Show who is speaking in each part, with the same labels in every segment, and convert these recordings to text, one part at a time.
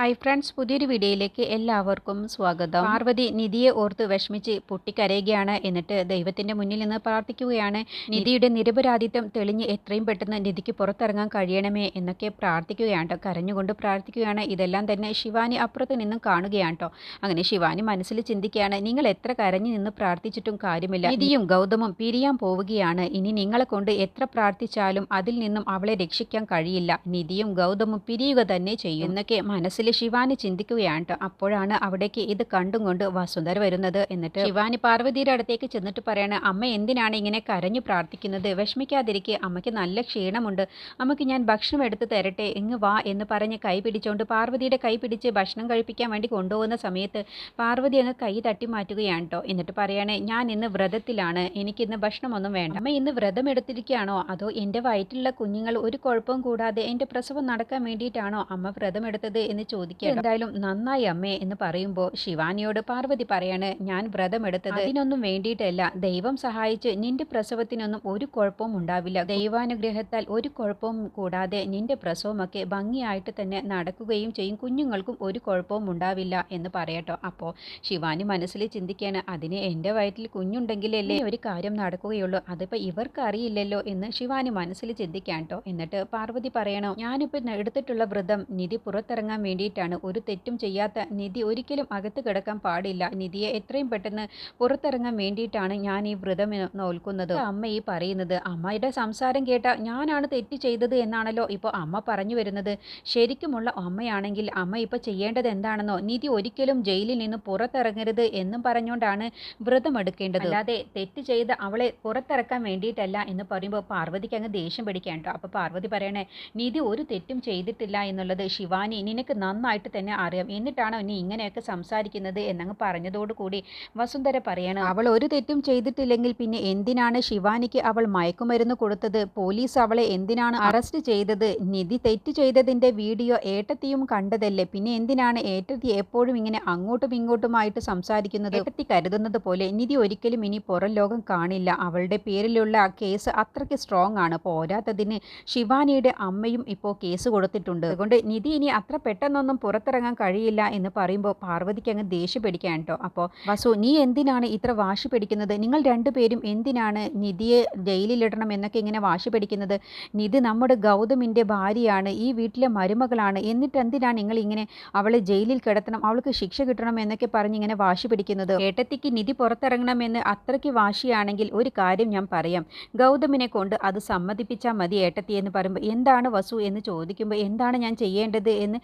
Speaker 1: Hi friends പുതിയൊരു വീഡിയോയിലേക്ക് എല്ലാവർക്കും സ്വാഗതം. പാർവതി നിധിയെ ഓർത്ത് വിഷമിച്ച് പൊട്ടിക്കരയുകയാണ്. എന്നിട്ട് ദൈവത്തിന്റെ മുന്നിൽ നിന്ന് പ്രാർത്ഥിക്കുകയാണ്. നിധിയുടെ നിരപരാധിത്വം തെളിഞ്ഞ് എത്രയും പെട്ടെന്ന് നിധിക്ക് പുറത്തിറങ്ങാൻ കഴിയണമേ എന്നൊക്കെ പ്രാർത്ഥിക്കുകയാണ്. കരഞ്ഞുകൊണ്ട് പ്രാർത്ഥിക്കുകയാണ്. ഇതെല്ലാം തന്നെ ശിവാനി അപ്പുറത്ത് നിന്നും കാണുകയാണ് കേട്ടോ അങ്ങനെ ശിവാനി മനസ്സിൽ ചിന്തിക്കുകയാണ്. നിങ്ങൾ എത്ര കരഞ്ഞു നിന്ന് പ്രാർത്ഥിച്ചിട്ടും കാര്യമില്ല. നിധിയും ഗൗതമും പിരിയാൻ പോവുകയാണ്. ഇനി നിങ്ങളെ കൊണ്ട് എത്ര പ്രാർത്ഥിച്ചാലും അതിൽ നിന്നും അവളെ രക്ഷിക്കാൻ കഴിയില്ല. നിധിയും ഗൗതമും പിരിയുക തന്നെ ചെയ്യും. എന്നൊക്കെ മനസ്സിൽ ശിവാനി ചിന്തിക്കുകയാണ്. അപ്പോഴാണ് അവിടേക്ക് ഇത് കണ്ടും കൊണ്ട് വസുന്ധര വരുന്നത്. എന്നിട്ട് ശിവാനി പാർവതിയുടെ അടുത്തേക്ക് ചെന്നിട്ട് പറയാണ് അമ്മ എന്തിനാണ് ഇങ്ങനെ കരഞ്ഞു പ്രാർത്ഥിക്കുന്നത്? വിഷമിക്കാതിരിക്കെ. അമ്മയ്ക്ക് നല്ല ക്ഷീണമുണ്ട്. അമ്മയ്ക്ക് ഞാൻ ഭക്ഷണം എടുത്ത് തരട്ടെ. ഇങ്ങ് വാ എന്ന് പറഞ്ഞ് കൈ പിടിച്ചുകൊണ്ട് പാർവതിയുടെ കൈ പിടിച്ച് ഭക്ഷണം കഴിപ്പിക്കാൻ വേണ്ടി കൊണ്ടുപോകുന്ന സമയത്ത് പാർവതി അങ്ങ് കൈ തട്ടി മാറ്റുകയാണ് കേട്ടോ എന്നിട്ട് പറയാണ് ഞാൻ ഇന്ന് വ്രതത്തിലാണ്. എനിക്കിന്ന് ഭക്ഷണമൊന്നും വേണ്ട. അമ്മ ഇന്ന് വ്രതം എടുത്തിരിക്കുകയാണോ? അതോ എന്റെ വയറ്റിലുള്ള കുഞ്ഞുങ്ങൾ ഒരു കുഴപ്പവും കൂടാതെ എന്റെ പ്രസവം നടക്കാൻ വേണ്ടിയിട്ടാണോ അമ്മ വ്രതം എടുത്തത്? എന്ന് ചോദിക്കുക എന്തായാലും നന്നായി അമ്മേ എന്ന് പറയുമ്പോൾ ശിവാനിയോട് പാർവതി പറയാണ് ഞാൻ വ്രതം എടുത്തത് അതിനൊന്നും വേണ്ടിയിട്ടല്ല. ദൈവം സഹായിച്ച് നിന്റെ പ്രസവത്തിനൊന്നും ഒരു കുഴപ്പവും ഉണ്ടാവില്ല. ദൈവാനുഗ്രഹത്താൽ ഒരു കുഴപ്പവും കൂടാതെ നിന്റെ പ്രസവമൊക്കെ ഭംഗിയായിട്ട് തന്നെ നടക്കുകയും ചെയ്യും. കുഞ്ഞുങ്ങൾക്കും ഒരു കുഴപ്പവും ഉണ്ടാവില്ല എന്ന് പറയട്ടോ. അപ്പോൾ ശിവാനി മനസ്സിൽ ചിന്തിക്കുകയാണ് അതിന് എന്റെ വയറ്റിൽ കുഞ്ഞുണ്ടെങ്കിലല്ലേ ഒരു കാര്യം നടക്കുകയുള്ളൂ. അതിപ്പോൾ ഇവർക്ക് അറിയില്ലല്ലോ എന്ന് ശിവാനി മനസ്സിൽ ചിന്തിക്കാൻ കേട്ടോ എന്നിട്ട് പാർവതി പറയണോ ഞാനിപ്പോൾ എടുത്തിട്ടുള്ള വ്രതം നിധി പുറത്തിറങ്ങാൻ വേണ്ടിയിട്ടാണ് ഒരു തെറ്റും ചെയ്യാത്ത നിധി ഒരിക്കലും അകത്ത് കിടക്കാൻ പാടില്ല. നിധിയെ എത്രയും പെട്ടെന്ന് പുറത്തിറങ്ങാൻ വേണ്ടിയിട്ടാണ് ഞാൻ ഈ വ്രതം നോൽക്കുന്നത്. അമ്മ ഈ പറയുന്നത്. അമ്മയുടെ സംസാരം കേട്ട ഞാനാണ് തെറ്റ് ചെയ്തത് എന്നാണല്ലോ ഇപ്പോൾ അമ്മ പറഞ്ഞു വരുന്നത്. ശരിക്കുമുള്ള അമ്മയാണെങ്കിൽ അമ്മ ഇപ്പോൾ ചെയ്യേണ്ടത് എന്താണെന്നോ നിധി ഒരിക്കലും ജയിലിൽ നിന്ന് പുറത്തിറങ്ങരുത് എന്നും പറഞ്ഞുകൊണ്ടാണ് വ്രതം എടുക്കേണ്ടത്. അല്ലാതെ തെറ്റ് ചെയ്ത് അവളെ പുറത്തിറക്കാൻ വേണ്ടിയിട്ടല്ല എന്ന് പറയുമ്പോൾ പാർവതിക്ക് അങ്ങ് ദേഷ്യം പിടിക്കാൻ കേട്ടോ. അപ്പോൾ പാർവതി പറയണേ നിധി ഒരു തെറ്റും ചെയ്തിട്ടില്ല എന്നുള്ളത് ശിവാനി നിനക്ക് നന്നായിട്ട് തന്നെ അറിയാം. എന്നിട്ടാണ് നീ ഇങ്ങനെയൊക്കെ സംസാരിക്കുന്നത് എന്നങ്ങ് പറഞ്ഞതോടുകൂടി വസുന്ധര പറയണം അവൾ ഒരു തെറ്റും ചെയ്തിട്ടില്ലെങ്കിൽ പിന്നെ എന്തിനാണ് ശിവാനിക്ക് അവൾ മയക്കുമരുന്ന് കൊടുത്തത്? പോലീസ് അവളെ എന്തിനാണ് അറസ്റ്റ് ചെയ്തത്? നിധി തെറ്റ് ചെയ്തതിന്റെ വീഡിയോ ഏട്ടത്തിയും കണ്ടതല്ലേ? പിന്നെ എന്തിനാണ് ഏട്ടത്തി എപ്പോഴും ഇങ്ങനെ അങ്ങോട്ടും ഇങ്ങോട്ടുമായിട്ട് സംസാരിക്കുന്നത്? ഏട്ടത്തി കരുതുന്നത് പോലെ നിധി ഒരിക്കലും ഇനി പുറം ലോകം കാണില്ല. അവളുടെ പേരിലുള്ള കേസ് അത്രയ്ക്ക് സ്ട്രോങ് ആണ്. പോരാത്തതിന് ശിവാനിയുടെ അമ്മയും ഇപ്പോൾ കേസ് കൊടുത്തിട്ടുണ്ട്. അതുകൊണ്ട് നിധി ഇനി അത്ര പെട്ടെന്നൊന്നും പുറത്തിറങ്ങാൻ കഴിയില്ല എന്ന് പറയുമ്പോൾ പാർവതിക്ക് അങ്ങ് ദേഷ്യം പിടിക്കാൻ കേട്ടോ. അപ്പോൾ വസു നീ എന്തിനാണ് ഇത്ര വാശി പിടിക്കുന്നത്? നിങ്ങൾ രണ്ടുപേരും എന്തിനാണ് നിധിയെ ജയിലിലിടണം എന്നൊക്കെ ഇങ്ങനെ വാശി പിടിക്കുന്നത്? നിധി നമ്മുടെ ഗൗതമിന്റെ ഭാര്യയാണ് ഈ വീട്ടിലെ മരുമകളാണ്. എന്നിട്ട് എന്തിനാണ് നിങ്ങൾ ഇങ്ങനെ അവളെ ജയിലിൽ കിടത്തണം? അവൾക്ക് ശിക്ഷ കിട്ടണം എന്നൊക്കെ പറഞ്ഞ് ഇങ്ങനെ വാശി പിടിക്കുന്നത്. ഏട്ടത്തിക്ക് നിധി പുറത്തിറങ്ങണമെന്ന് അത്രയ്ക്ക് വാശിയാണെങ്കിൽ ഒരു കാര്യം ഞാൻ പറയാം. ഗൗതമിനെ കൊണ്ട് അത് സമ്മതിപ്പിച്ചാൽ മതി ഏട്ടത്തി എന്ന് പറയുമ്പോൾ എന്താണ് വസു? എന്ന് ചോദിക്കുമ്പോൾ എന്താണ് ഞാൻ ചെയ്യേണ്ടത്? എന്ന്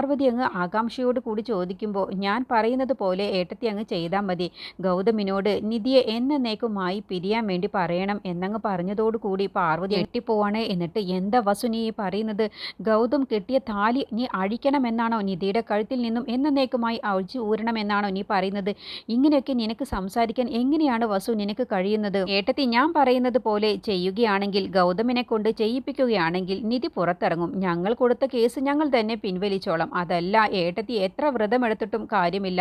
Speaker 1: പാർവതി അങ്ങ് ആകാംക്ഷയോട് കൂടി ചോദിക്കുമ്പോൾ ഞാൻ പറയുന്നത് പോലെ ഏട്ടത്തി അങ്ങ് ചെയ്താൽ മതി. ഗൗതമിനോട് നിധിയെ എന്നേക്കുമായി പിരിയാൻ വേണ്ടി പറയണം എന്നങ്ങ് പറഞ്ഞതോടുകൂടി പാർവതി എട്ടിപ്പോവാണ് എന്നിട്ട് എന്താ വസു നീ പറയുന്നത്? ഗൗതം കെട്ടിയ താലി നീ അഴിക്കണമെന്നാണോ നിധിയുടെ കഴുത്തിൽ നിന്നും? എന്നേക്കുമായി അഴിച്ചു ഊരണമെന്നാണോ നീ പറയുന്നത്? ഇങ്ങനെയൊക്കെ നിനക്ക് സംസാരിക്കാൻ എങ്ങനെയാണ് വസു നിനക്ക് കഴിയുന്നത്? ഏട്ടത്തി ഞാൻ പറയുന്നത് പോലെ ചെയ്യുകയാണെങ്കിൽ ഗൗതമിനെ കൊണ്ട് ചെയ്യിപ്പിക്കുകയാണെങ്കിൽ നിധി പുറത്തിറങ്ങും. ഞങ്ങൾ കൊടുത്ത കേസ് ഞങ്ങൾ തന്നെ പിൻവലിച്ചോളാം. അതല്ല. ഏട്ടത്തി എത്ര വ്രതമെടുത്തിട്ടും കാര്യമില്ല.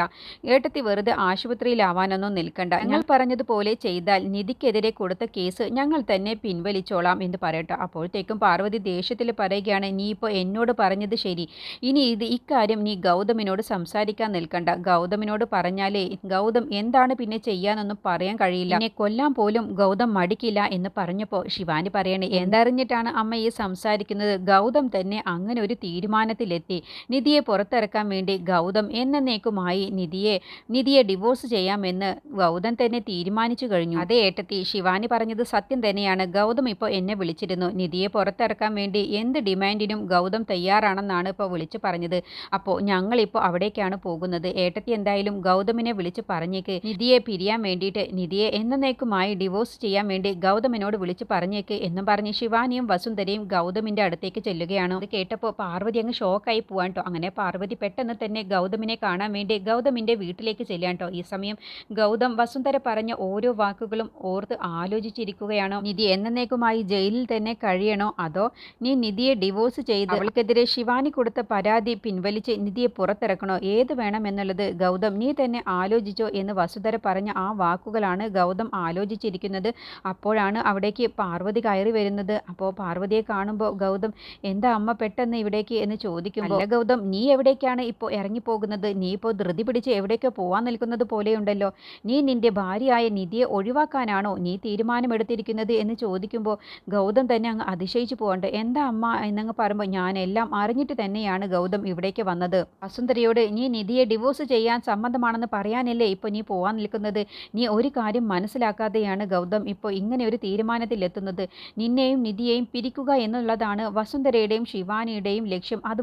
Speaker 1: ഏട്ടത്തി വെറുതെ ആശുപത്രിയിലാവാനൊന്നും നിൽക്കണ്ട. ഞങ്ങൾ പറഞ്ഞതുപോലെ ചെയ്താൽ നിധിക്കെതിരെ കൊടുത്ത കേസ് ഞങ്ങൾ തന്നെ പിൻവലിച്ചോളാം എന്ന് പറയട്ടെ. അപ്പോഴത്തേക്കും പാർവതി ദേഷ്യത്തിൽ പറയുകയാണ് നീ ഇപ്പോൾ എന്നോട് പറഞ്ഞത് ശരി. ഇനി ഇത് ഇക്കാര്യം നീ ഗൗതമിനോട് സംസാരിക്കാൻ നിൽക്കണ്ട. ഗൗതമിനോട് പറഞ്ഞാലേ ഗൗതം എന്താണ് പിന്നെ ചെയ്യാനൊന്നും പറയാൻ കഴിയില്ല. എന്നെ കൊല്ലാൻ പോലും ഗൗതം മടിക്കില്ല എന്ന് പറഞ്ഞപ്പോൾ ശിവാനി പറയണേ എന്തറിഞ്ഞിട്ടാണ് അമ്മ ഈ സംസാരിക്കുന്നത്? ഗൗതം തന്നെ അങ്ങനെ ഒരു തീരുമാനത്തിലെത്തി. നിധിയെ പുറത്തിറക്കാൻ വേണ്ടി ഗൗതം എന്നേക്കുമായി നിധിയെ നിധിയെ ഡിവോഴ്സ് ചെയ്യാമെന്ന് ഗൗതം തന്നെ തീരുമാനിച്ചു കഴിഞ്ഞു. അതേ ഏട്ടത്തി ശിവാനി പറഞ്ഞത് സത്യം തന്നെയാണ്. ഗൗതം ഇപ്പോൾ എന്നെ വിളിച്ചിരുന്നു. നിധിയെ പുറത്തിറക്കാൻ വേണ്ടി എന്ത് ഡിമാൻഡിനും ഗൗതം തയ്യാറാണെന്നാണ് ഇപ്പോൾ വിളിച്ചു പറഞ്ഞത്. അപ്പോൾ ഞങ്ങളിപ്പോൾ അവിടേക്കാണ് പോകുന്നത്. ഏട്ടത്തി എന്തായാലും ഗൗതമിനെ വിളിച്ച് പറഞ്ഞേക്ക്. നിധിയെ പിരിയാൻ വേണ്ടിയിട്ട് നിധിയെ എന്നേക്കുമായി ഡിവോഴ്സ് ചെയ്യാൻ വേണ്ടി ഗൗതമിനോട് വിളിച്ച് പറഞ്ഞേക്ക് എന്നും പറഞ്ഞ് ശിവാനിയും വസുന്ധരയും ഗൗതമിന്റെ അടുത്തേക്ക് ചെല്ലുകയാണ്. അത് കേട്ടപ്പോൾ പാർവതി അങ്ങ് ഷോക്കായി പോവാൻ കേട്ടോ. അങ്ങനെ പാർവതി പെട്ടെന്ന് തന്നെ ഗൗതമിനെ കാണാൻ വേണ്ടി ഗൗതമിന്റെ വീട്ടിലേക്ക് ചെല്ലാൻ കേട്ടോ. ഈ സമയം ഗൗതം വസുന്ധര പറഞ്ഞ ഓരോ വാക്കുകളും ഓർത്ത് ആലോചിച്ചിരിക്കുകയാണോ? നിധി എന്നേക്കുമായി ജയിലിൽ തന്നെ കഴിയണോ? അതോ നീ നിധിയെ ഡിവോഴ്സ് ചെയ്ത് അവൾക്കെതിരെ ശിവാനി കൊടുത്ത പരാതി പിൻവലിച്ച് നിധിയെ പുറത്തിറക്കണോ? ഏത് വേണമെന്നുള്ളത് ഗൗതം നീ തന്നെ ആലോചിച്ചോ എന്ന് വസുധര പറഞ്ഞ ആ വാക്കുകളാണ് ഗൗതം ആലോചിച്ചിരിക്കുന്നത്. അപ്പോഴാണ് അവിടേക്ക് പാർവതി കയറി വരുന്നത്. അപ്പോൾ പാർവതിയെ കാണുമ്പോൾ ഗൗതം എന്താ അമ്മ പെട്ടെന്ന് ഇവിടേക്ക്? എന്ന് ചോദിക്കുമ്പോൾ ഗൗതം ഗൗതം നീ എവിടേക്കാണ് ഇപ്പോൾ ഇറങ്ങിപ്പോകുന്നത്? നീ ഇപ്പോൾ ധൃതി പിടിച്ച് എവിടേക്കോ പോവാൻ നിൽക്കുന്നത് പോലെയുണ്ടല്ലോ. നീ നിന്റെ ഭാര്യയായ നിധിയെ ഒഴിവാക്കാനാണോ നീ തീരുമാനമെടുത്തിരിക്കുന്നത് എന്ന് ചോദിക്കുമ്പോൾ ഗൗതം തന്നെ അങ്ങ് അതിശയിച്ചു പോകണ്ട എന്താ അമ്മ? എന്നങ്ങ് പറയുമ്പോൾ ഞാൻ എല്ലാം അറിഞ്ഞിട്ട് തന്നെയാണ് ഗൗതം ഇവിടേക്ക് വന്നത്. വസുന്ധരയോട് നീ നിധിയെ ഡിവോഴ്സ് ചെയ്യാൻ സമ്മതമാണെന്ന് പറയാനല്ലേ ഇപ്പോൾ നീ പോവാൻ നിൽക്കുന്നത്? നീ ഒരു കാര്യം മനസ്സിലാക്കാതെയാണ് ഗൗതം ഇപ്പോൾ ഇങ്ങനെ ഒരു തീരുമാനത്തിലെത്തുന്നത്. നിന്നെയും നിധിയെയും പിരിക്കുക എന്നുള്ളതാണ് വസുന്ധരയുടെയും ശിവാനിയുടെയും ലക്ഷ്യം. അത്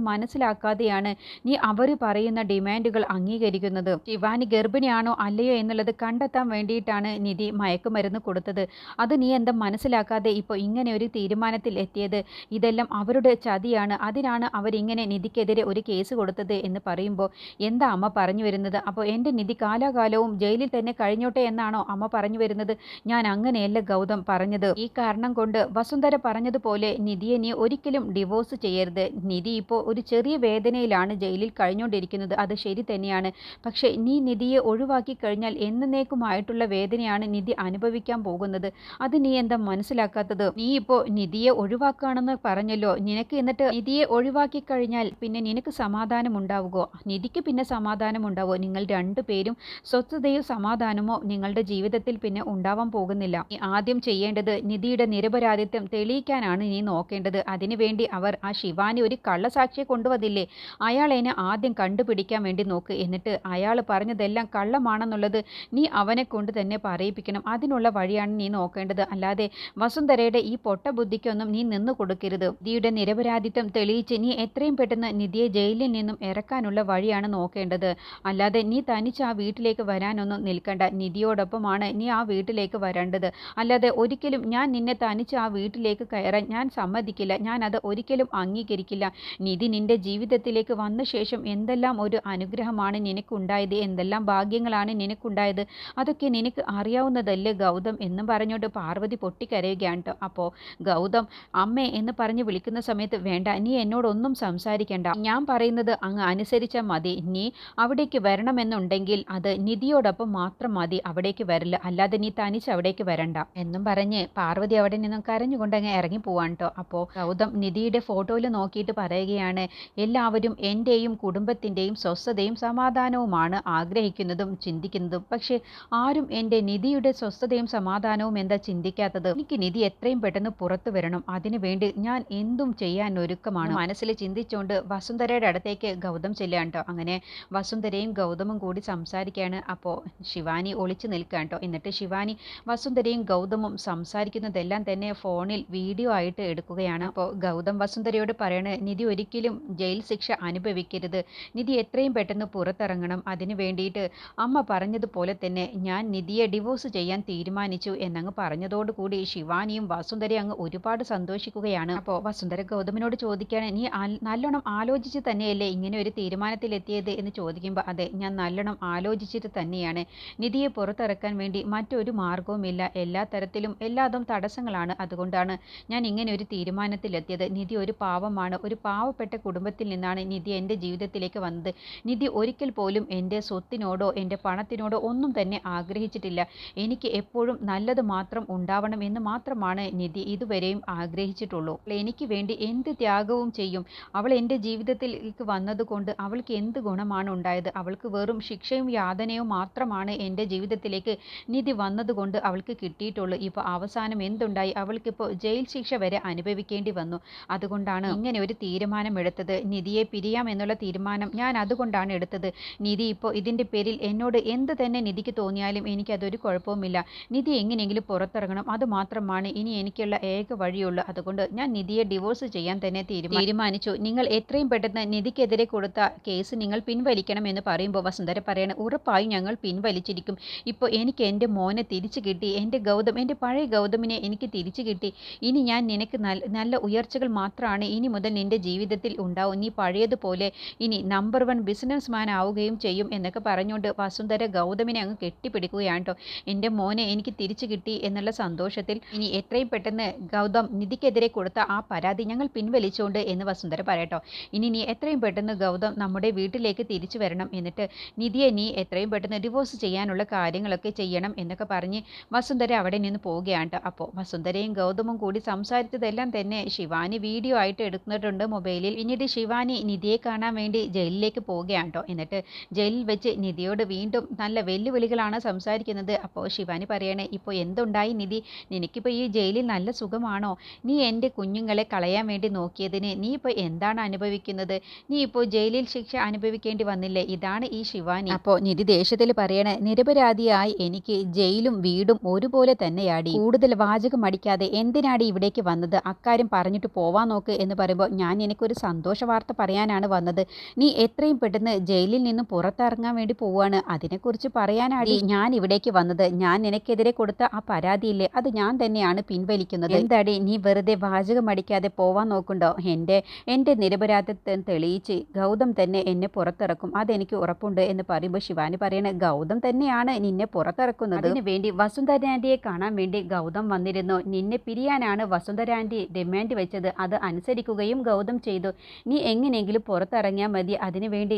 Speaker 1: മനസ്സിലാക്കാതെയാണ് നീ അവർ പറയുന്ന ഡിമാൻഡുകൾ അംഗീകരിക്കുന്നത്. ശിവാനി ഗർഭിണിയാണോ അല്ലയോ എന്നുള്ളത് കണ്ടെത്താൻ വേണ്ടിയിട്ടാണ് നിധി മയക്കുമരുന്ന് കൊടുത്തത്. അത് നീ എന്താ മനസ്സിലാക്കാതെ ഇപ്പോൾ ഇങ്ങനെ ഒരു തീരുമാനത്തിൽ എത്തിയത്? ഇതെല്ലാം അവരുടെ ചതിയാണ്. അതിനാണ് അവരിങ്ങനെ നിധിക്കെതിരെ ഒരു കേസ് കൊടുത്തത് എന്ന് പറയുമ്പോൾ എന്താ അമ്മ പറഞ്ഞു വരുന്നത്? അപ്പോൾ എന്റെ നിധി കാലാകാലവും ജയിലിൽ തന്നെ കഴിഞ്ഞോട്ടെ എന്നാണോ അമ്മ പറഞ്ഞു വരുന്നത്? ഞാൻ അങ്ങനെയല്ല ഗൗതം പറഞ്ഞത്. ഈ കാരണം കൊണ്ട് വസുന്ധര പറഞ്ഞതുപോലെ നിധിയെ നീ ഒരിക്കലും ഡിവോഴ്സ് ചെയ്യരുത്. നിധി ഇപ്പോൾ ഒരു ചെറിയ വേദനയിലാണ് ജയിലിൽ കഴിഞ്ഞുകൊണ്ടിരിക്കുന്നത്. അത് ശരി തന്നെയാണ്. പക്ഷേ നീ നിധിയെ ഒഴിവാക്കി കഴിഞ്ഞാൽ എന്നേക്കുമായിട്ടുള്ള വേദനയാണ് നിധി അനുഭവിക്കാൻ പോകുന്നത്. അത് നീ എന്താ മനസ്സിലാക്കാത്തത്? നീ ഇപ്പോൾ നിധിയെ ഒഴിവാക്കുകയാണെന്ന് പറഞ്ഞല്ലോ. നിനക്ക് എന്നിട്ട് നിധിയെ ഒഴിവാക്കി കഴിഞ്ഞാൽ പിന്നെ നിനക്ക് സമാധാനം ഉണ്ടാവുകയോ നിധിക്ക് പിന്നെ സമാധാനം ഉണ്ടാവുമോ നിങ്ങൾ രണ്ടുപേരും സ്വസ്ഥതയോ സമാധാനമോ നിങ്ങളുടെ ജീവിതത്തിൽ പിന്നെ ഉണ്ടാവാൻ പോകുന്നില്ല. നീ ആദ്യം ചെയ്യേണ്ടത് നിധിയുടെ നിരപരാധിത്വം തെളിയിക്കാനാണ് നീ നോക്കേണ്ടത്. അതിനുവേണ്ടി അവർ ആ ശിവാനി ഒരു കള്ളസാക്ഷിയെ കൊണ്ടുവന്നില്ലേ? അയാൾ എന്നെ ആദ്യം കണ്ടുപിടിക്കാൻ വേണ്ടി നോക്ക്. എന്നിട്ട് അയാൾ പറഞ്ഞതെല്ലാം കള്ളമാണെന്നുള്ളത് നീ അവനെ കൊണ്ട് തന്നെ പറയിപ്പിക്കണം. അതിനുള്ള വഴിയാണ് നീ നോക്കേണ്ടത്. അല്ലാതെ വസുന്ധരയുടെ ഈ പൊട്ട ബുദ്ധിക്കൊന്നും നീ നിന്നു കൊടുക്കരുത്. നിധിയുടെ നിരപരാധിത്വം തെളിയിച്ച് നീ എത്രയും പെട്ടെന്ന് നിധിയെ ജയിലിൽ നിന്നും ഇറക്കാനുള്ള വഴിയാണ് നോക്കേണ്ടത്. അല്ലാതെ നീ തനിച്ച് ആ വീട്ടിലേക്ക് വരാനൊന്നും നിൽക്കണ്ട. നിധിയോടൊപ്പമാണ് നീ ആ വീട്ടിലേക്ക് വരേണ്ടത്. അല്ലാതെ ഒരിക്കലും ഞാൻ നിന്നെ തനിച്ച് ആ വീട്ടിലേക്ക് കയറാൻ ഞാൻ സമ്മതിക്കില്ല. ഞാൻ അത് ഒരിക്കലും അംഗീകരിക്കില്ല. നിധി നിന്റെ ജീവിതത്തിലേക്ക് വന്ന ശേഷം എന്തെല്ലാം ഒരു അനുഗ്രഹമാണ് നിനക്കുണ്ടായത്? എന്തെല്ലാം ഭാഗ്യങ്ങളാണ് നിനക്കുണ്ടായത്? അതൊക്കെ നിനക്ക് അറിയാവുന്നതല്ലേ ഗൗതം എന്നും പറഞ്ഞുകൊണ്ട് പാർവതി പൊട്ടിക്കരയുകയാണ് കേട്ടോ. അപ്പോൾ ഗൗതം അമ്മ എന്ന് പറഞ്ഞ് വിളിക്കുന്ന സമയത്ത് വേണ്ട നീ എന്നോടൊന്നും സംസാരിക്കേണ്ട. ഞാൻ പറയുന്നത് അങ്ങ് അനുസരിച്ചാൽ മതി. നീ അവിടേക്ക് വരണമെന്നുണ്ടെങ്കിൽ അത് നിധിയോടൊപ്പം മാത്രം മതി. അവിടേക്ക് വരില്ല അല്ലാതെ നീ തനിച്ച് അവിടേക്ക് വരണ്ട എന്നും പറഞ്ഞ് പാർവതി അവിടെ നിന്നും കരഞ്ഞുകൊണ്ട് അങ്ങ് ഇറങ്ങി പോവാൻ കേട്ടോ. അപ്പോൾ ഗൗതം നിധിയുടെ ഫോട്ടോയിൽ നോക്കിയിട്ട് പറയുകയാണ് എല്ലാവരും എന്റെയും കുടുംബത്തിന്റെയും സ്വസ്ഥതയും സമാധാനവുമാണ് ആഗ്രഹിക്കുന്നതും ചിന്തിക്കുന്നതും. പക്ഷേ ആരും എന്റെ നിധിയുടെ സ്വസ്ഥതയും സമാധാനവും എന്താ ചിന്തിക്കാത്തത്? എനിക്ക് നിധി എത്രയും പെട്ടെന്ന് പുറത്തു വരണം. അതിനുവേണ്ടി ഞാൻ എന്തും ചെയ്യാൻ ഒരുക്കമാണ്. മനസ്സിൽ ചിന്തിച്ചുകൊണ്ട് വസുന്ധരയുടെ അടുത്തേക്ക് ഗൗതം ചെല്ലുകയാണ് കേട്ടോ അങ്ങനെ വസുന്ധരയും ഗൗതമും കൂടി സംസാരിക്കുകയാണ്. അപ്പോൾ ശിവാനി ഒളിച്ചു നിൽക്കുകയാണ് കേട്ടോ എന്നിട്ട് ശിവാനി വസുന്ധരയും ഗൗതമും സംസാരിക്കുന്നതെല്ലാം തന്നെ ഫോണിൽ വീഡിയോ ആയിട്ട് എടുക്കുകയാണ്. അപ്പോൾ ഗൗതം വസുന്ധരയോട് പറയണ നിധി ഒരിക്കലും ജയിൽ ശിക്ഷ അനുഭവിക്കരുത്. നിധി എത്രയും പെട്ടെന്ന് പുറത്തിറങ്ങണം. അതിനു വേണ്ടിയിട്ട് അമ്മ പറഞ്ഞതുപോലെ തന്നെ ഞാൻ നിധിയെ ഡിവോഴ്സ് ചെയ്യാൻ തീരുമാനിച്ചു എന്നങ്ങ് പറഞ്ഞതോടുകൂടി ശിവാനിയും വസുന്ധരയും അങ്ങ് ഒരുപാട് സന്തോഷിക്കുകയാണ്. അപ്പോൾ വസുന്ധര ഗൗതമിനോട് ചോദിക്കുകയാണ് നീ നല്ലോണം ആലോചിച്ച് തന്നെയല്ലേ ഇങ്ങനെ ഒരു തീരുമാനത്തിലെത്തിയത്? എന്ന് ചോദിക്കുമ്പോൾ അതെ ഞാൻ നല്ലോണം ആലോചിച്ചിട്ട് തന്നെയാണ്. നിധിയെ പുറത്തിറക്കാൻ വേണ്ടി മറ്റൊരു മാർഗവുമില്ല എല്ലാ തരത്തിലും എല്ലാതും തടസ്സങ്ങളാണ്. അതുകൊണ്ടാണ് ഞാൻ ഇങ്ങനെ ഒരു തീരുമാനത്തിലെത്തിയത്. നിധി ഒരു പാവമാണ്. ഒരു പാവപ്പെട്ട കുടുംബത്തിൽ നിന്നാണ് നിധി എന്റെ ജീവിതത്തിലേക്ക് വന്നത്. നിധി ഒരിക്കൽ പോലും എന്റെ സ്വത്തിനോടോ എന്റെ പണത്തിനോടോ ഒന്നും തന്നെ ആഗ്രഹിച്ചിട്ടില്ല. എനിക്ക് എപ്പോഴും നല്ലത് മാത്രം ഉണ്ടാവണം എന്ന് മാത്രമാണ് നിധി ഇതുവരെയും ആഗ്രഹിച്ചിട്ടുള്ളൂ. എനിക്ക് വേണ്ടി എന്ത് ത്യാഗവും ചെയ്യും. അവൾ എന്റെ ജീവിതത്തിലേക്ക് വന്നതുകൊണ്ട് അവൾക്ക് എന്ത് ഗുണമാണ് ഉണ്ടായത്? അവൾക്ക് വെറും ശിക്ഷയും യാതനയും മാത്രമാണ് എന്റെ ജീവിതത്തിലേക്ക് നിധി വന്നതുകൊണ്ട് അവൾക്ക് കിട്ടിയിട്ടുള്ളൂ. ഇപ്പോൾ അവസാനം എന്തുണ്ടായി? അവൾക്കിപ്പോൾ ജയിൽ ശിക്ഷ വരെ അനുഭവിക്കേണ്ടി വന്നു. അതുകൊണ്ടാണ് ഇങ്ങനെ ഒരു തീരുമാനമെടുത്തത്. നിധിയെ പിരിയാം എന്നുള്ള തീരുമാനം ഞാൻ അതുകൊണ്ടാണ് എടുത്തത്. നിധി ഇപ്പോൾ ഇതിന്റെ പേരിൽ എന്നോട് എന്ത് തന്നെ നിധിക്ക് തോന്നിയാലും എനിക്കതൊരു കുഴപ്പവുമില്ല. നിധി എങ്ങനെയെങ്കിലും പുറത്തിറങ്ങണം അതുമാത്രമാണ് ഇനി എനിക്കുള്ള ഏക വഴിയുള്ളൂ. അതുകൊണ്ട് ഞാൻ നിധിയെ ഡിവോഴ്സ് ചെയ്യാൻ തന്നെ തീരുമാനിച്ചു. നിങ്ങൾ എത്രയും പെട്ടെന്ന് നിധിക്കെതിരെ കൊടുത്ത കേസ് നിങ്ങൾ പിൻവലിക്കണം എന്ന് പറയുമ്പോൾ വസുന്ധര പറയണ ഉറപ്പായും ഞങ്ങൾ പിൻവലിച്ചിരിക്കും. ഇപ്പോൾ എനിക്ക് എന്റെ മോനെ തിരിച്ചു കിട്ടി എന്റെ ഗൗതം എന്റെ പഴയ ഗൗതമിനെ എനിക്ക് തിരിച്ചു കിട്ടി. ഇനി ഞാൻ നിനക്ക് നല്ല ഉയർച്ചകൾ മാത്രമാണ് ഇനി മുതൽ നിന്റെ ജീവിതത്തിൽ ഉണ്ടാവും. നീ പഴയതുപോലെ ഇനി നമ്പർ വൺ ബിസിനസ് മാൻ ആവുകയും ചെയ്യും എന്നൊക്കെ പറഞ്ഞുകൊണ്ട് വസുന്ധര ഗൗതമിനെ അങ്ങ് കെട്ടിപ്പിടിക്കുകയാണ് കേട്ടോ എന്റെ മോനെ എനിക്ക് തിരിച്ചു കിട്ടി എന്നുള്ള സന്തോഷത്തിൽ ഇനി എത്രയും പെട്ടെന്ന് ഗൗതം നിധിക്കെതിരെ കൊടുത്ത ആ പരാതി ഞങ്ങൾ പിൻവലിച്ചുകൊണ്ട് എന്ന് വസുന്ധര പറയട്ടോ. ഇനി നീ എത്രയും പെട്ടെന്ന് ഗൗതം നമ്മുടെ വീട്ടിലേക്ക് തിരിച്ചു വരണം എന്നിട്ട് നിധിയെ നീ എത്രയും പെട്ടെന്ന് ഡിവോഴ്സ് ചെയ്യാനുള്ള കാര്യങ്ങളൊക്കെ ചെയ്യണം എന്നൊക്കെ പറഞ്ഞ് വസുന്ധര അവിടെ നിന്ന് പോവുകയാണ് അപ്പോൾ വസുന്ധരയും ഗൗതമും കൂടി സംസാരിച്ചതെല്ലാം തന്നെ ശിവാനി വീഡിയോ ആയിട്ട് എടുക്കുന്നിട്ടുണ്ട് മൊബൈലിൽ. പിന്നീട് ശിവാനി നിധിയെ കാണാൻ വേണ്ടി ജയിലിലേക്ക് പോവുകയാണ് കേട്ടോ എന്നിട്ട് ജയിലിൽ വെച്ച് നിധിയോട് വീണ്ടും നല്ല വെല്ലുവിളികളാണ് സംസാരിക്കുന്നത്. അപ്പോൾ ശിവാനി പറയണേ ഇപ്പോൾ എന്തുണ്ടായി നിധി? നിനക്കിപ്പോൾ ഈ ജയിലിൽ നല്ല സുഖമാണോ? നീ എന്റെ കുഞ്ഞുങ്ങളെ കളയാൻ വേണ്ടി നോക്കിയതിന് നീ ഇപ്പോൾ എന്താണ് അനുഭവിക്കുന്നത്? നീ ഇപ്പോൾ ജയിലിൽ ശിക്ഷ അനുഭവിക്കേണ്ടി വന്നില്ലേ? ഇതാണ് ഈ ശിവാനി. അപ്പോൾ നിധി ദേഷ്യത്തിൽ പറയണേ നിരപരാധിയായി എനിക്ക് ജയിലും വീടും ഒരുപോലെ തന്നെയാടി. കൂടുതൽ വാചകം അടിക്കാതെ എന്തിനാടി ഇവിടേക്ക് വന്നത്? അക്കാര്യം പറഞ്ഞിട്ട് പോവാൻ നോക്ക് എന്ന് പറയുമ്പോൾ ഞാൻ എനിക്കൊരു സന്തോഷ വാർത്ത പറയാനാണ് വന്നത്. നീ എത്രയും പെട്ടെന്ന് ജയിലിൽ നിന്ന് പുറത്തിറങ്ങാൻ വേണ്ടി പോവുകയാണ്. അതിനെക്കുറിച്ച് പറയാനാണ് ഞാൻ ഇവിടേക്ക് വന്നത്. ഞാൻ നിനക്കെതിരെ കൊടുത്ത ആ പരാതിയില്ലേ? അത് ഞാൻ തന്നെയാണ് പിൻവലിക്കുന്നത്. എന്താടി? നീ വെറുതെ വാചകം അടിക്കാതെ പോവാൻ നോക്കുണ്ടോ എന്റെ എന്റെ നിരപരാധിത്വം തെളിയിച്ച് ഗൗതം തന്നെ എന്നെ പുറത്തിറക്കും. അതെനിക്ക് ഉറപ്പുണ്ട് എന്ന് പറയുമ്പോൾ ശിവാനി പറയണ ഗൗതം തന്നെയാണ് നിന്നെ പുറത്തിറക്കുന്നത്. അതിനു വേണ്ടി വസുന്ധരാൻഡിയെ കാണാൻ വേണ്ടി ഗൗതം വന്നിരുന്നു. നിന്നെ പിരിയാനാണ് വസുന്ധരാൻഡി ഡിമാൻഡ് വെച്ചത്. അത് അനുസരിക്കുകയും ഗൗതം ചെയ്തു. നീ എങ്ങനെയെങ്കിലും പുറത്തിറങ്ങിയാൽ മതി. അതിനുവേണ്ടി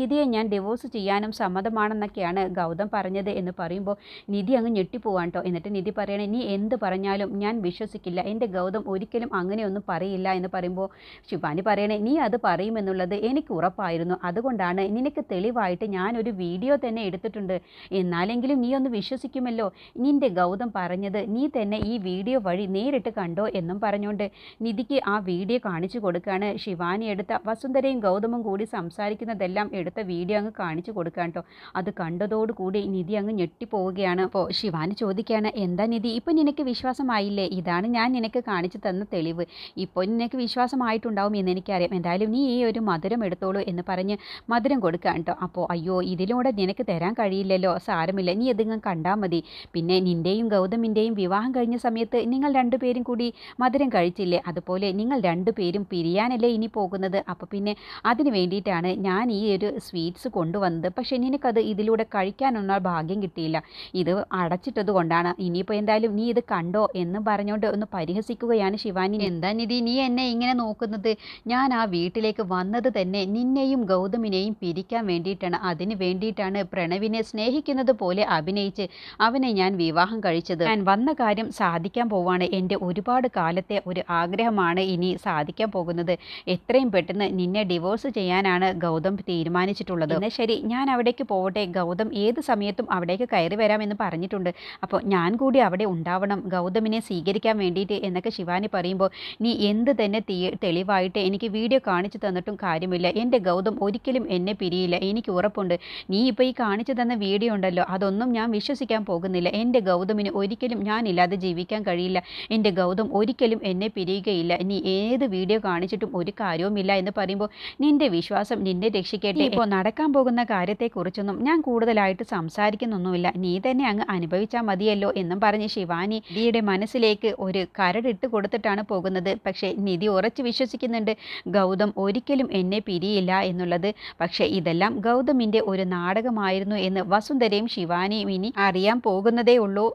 Speaker 1: നിധിയെ ഞാൻ ഡിവോഴ്സ് ചെയ്യാനും സമ്മതമാണെന്നൊക്കെയാണ് ഗൗതം പറഞ്ഞത് എന്ന് പറയുമ്പോൾ നിധി അങ്ങ് ഞെട്ടിപ്പോവാൻ കേട്ടോ എന്നിട്ട് നിധി പറയണേ നീ എന്ത് പറഞ്ഞാലും ഞാൻ വിശ്വസിക്കില്ല. എന്റെ ഗൗതം ഒരിക്കലും അങ്ങനെയൊന്നും പറയില്ല എന്ന് പറയുമ്പോൾ ശിവാനി പറയണേ നീ അത് പറയുമെന്നുള്ളത് എനിക്ക് ഉറപ്പായിരുന്നു. അതുകൊണ്ടാണ് നിനക്ക് തെളിവായിട്ട് ഞാനൊരു വീഡിയോ തന്നെ എടുത്തിട്ടുണ്ട്. എന്നാലെങ്കിലും നീ ഒന്ന് വിശ്വസിക്കുമല്ലോ. നിന്റെ ഗൗതം പറഞ്ഞത് നീ തന്നെ ഈ വീഡിയോ വഴി നേരിട്ട് കണ്ടോ എന്നും പറഞ്ഞുകൊണ്ട് നിധിക്ക് ആ വീഡിയോ കാണിച്ചു കൊടുക്കുകയാണ് ശിവാനി എടുത്ത. വസുന്ധരയും ഗൗതമും കൂടി സംസാരിക്കുന്നതെല്ലാം എടുത്ത വീഡിയോ അങ്ങ് കാണിച്ചു കൊടുക്കാൻ കേട്ടോ അത് കണ്ടതോടുകൂടി നിധി അങ്ങ് ഞെട്ടിപ്പോവുകയാണ്. അപ്പോൾ ശിവാന് ചോദിക്കുകയാണ് എന്താ നിധി? ഇപ്പം നിനക്ക് വിശ്വാസമായില്ലേ? ഇതാണ് ഞാൻ നിനക്ക് കാണിച്ചു തന്ന തെളിവ്. ഇപ്പോൾ നിനക്ക് വിശ്വാസമായിട്ടുണ്ടാവും എന്ന് എനിക്കറിയാം. എന്തായാലും നീ ഈ ഒരു മധുരം എടുത്തോളൂ എന്ന് പറഞ്ഞ് മധുരം കൊടുക്കാൻ കേട്ടോ അപ്പോൾ അയ്യോ ഇതിലൂടെ നിനക്ക് തരാൻ കഴിയില്ലല്ലോ. സാരമില്ല. നീ ഇതിങ്ങ് കണ്ടാൽ മതി. പിന്നെ നിന്റെയും ഗൗതമിന്റെയും വിവാഹം കഴിഞ്ഞ സമയത്ത് നിങ്ങൾ രണ്ടുപേരും കൂടി മധുരം കഴിച്ചില്ലേ? അതുപോലെ നിങ്ങൾ രണ്ടുപേരും പിരിയാനല്ലേ ഇനി പോകുന്നത്? അപ്പോൾ പിന്നെ അതിന് വേണ്ടിയിട്ടാണ് ഞാൻ ഈ ഒരു സ്വീറ്റ്സ് കൊണ്ടുവന്നത്. പക്ഷേ നിനക്കത് ഇതിലൂടെ കഴിക്കാനൊന്നും ഭാഗ്യം കിട്ടിയില്ല. ഇത് അടച്ചിട്ടത് കൊണ്ടാണ്. ഇനിയിപ്പോൾ എന്തായാലും നീ ഇത് കണ്ടോ എന്ന് പറഞ്ഞുകൊണ്ട് ഒന്ന് പരിഹസിക്കുകയാണ് ശിവാനി. എന്താ നിധി നീ എന്നെ ഇങ്ങനെ നോക്കുന്നത്? ഞാൻ ആ വീട്ടിലേക്ക് വന്നത് തന്നെ നിന്നെയും ഗൗതമിനെയും പിരിക്കാൻ വേണ്ടിയിട്ടാണ്. അതിന് വേണ്ടിയിട്ടാണ് പ്രണവിനെ സ്നേഹിക്കുന്നത് പോലെ അഭിനയിച്ച് അവനെ ഞാൻ വിവാഹം കഴിച്ചത്. ഞാൻ വന്ന കാര്യം സാധിക്കാൻ പോവാണ്. എന്റെ ഒരുപാട് കാലത്തെ ഒരു ആഗ്രഹമാണ് ഇനി സാധിക്കാൻ പോകുന്നത്. എത്രയും പെട്ടെന്ന് നിന്നെ ഡിവോഴ്സ് ചെയ്യാനാണ് ഗൗതം തീരുമാനിച്ചിട്ടുള്ളത്. എന്നാൽ ശരി ഞാൻ അവിടേക്ക് പോവട്ടെ. ഗൗതം ഏത് സമയത്തും അവിടേക്ക് കയറി വരാമെന്ന് പറഞ്ഞിട്ടുണ്ട്. അപ്പോൾ ഞാൻ കൂടി അവിടെ ഉണ്ടാവണം ഗൗതമിനെ സ്വീകരിക്കാൻ വേണ്ടിയിട്ട് എന്നൊക്കെ ശിവാനി പറയുമ്പോൾ നീ എന്ത് തന്നെ തെളിവായിട്ട് എനിക്ക് വീഡിയോ കാണിച്ചു തന്നിട്ടും കാര്യമില്ല. എന്റെ ഗൗതം ഒരിക്കലും എന്നെ പിരിയില്ല. എനിക്ക് ഉറപ്പുണ്ട്. നീ ഇപ്പോൾ ഈ കാണിച്ചു തന്ന വീഡിയോ ഉണ്ടല്ലോ അതൊന്നും ഞാൻ വിശ്വസിക്കാൻ പോകുന്നില്ല. എന്റെ ഗൗതമിന് ഒരിക്കലും ഞാനില്ലാതെ ജീവിക്കാൻ കഴിയില്ല. എന്റെ ഗൗതം ഒരിക്കലും എന്നെ പിരിയുകയില്ല. നീ ഏത് വീഡിയോ കാണിച്ചിട്ടും ഒരു കാര്യവുമില്ല എന്ന് പറയുമ്പോൾ നിന്റെ വിശ്വാസം നിന്നെ രക്ഷിക്കട്ടെ. ഇപ്പോൾ നടക്കാൻ പോകുന്ന കാര്യത്തെക്കുറിച്ചൊന്നും ഞാൻ കൂടുതലായിട്ട് സംസാരിക്കുന്നൊന്നുമില്ല. നീ തന്നെ അങ്ങ് അനുഭവിച്ചാൽ മതിയല്ലോ എന്നും പറഞ്ഞ് ശിവാനി നിധിയുടെ മനസ്സിലേക്ക് ഒരു കരടിട്ട് കൊടുത്തിട്ടാണ് പോകുന്നത്. പക്ഷേ നിധി ഉറച്ചു വിശ്വസിക്കുന്നുണ്ട് ഗൗതം ഒരിക്കലും എന്നെ പിരിയില്ല എന്നുള്ളത്. പക്ഷേ ഇതെല്ലാം ഗൗതമിന്റെ ഒരു നാടകമായിരുന്നു എന്ന് വസുന്ധരയും ശിവാനിയും ഇനി അറിയാൻ പോകുന്നതേ ഉള്ളൂ.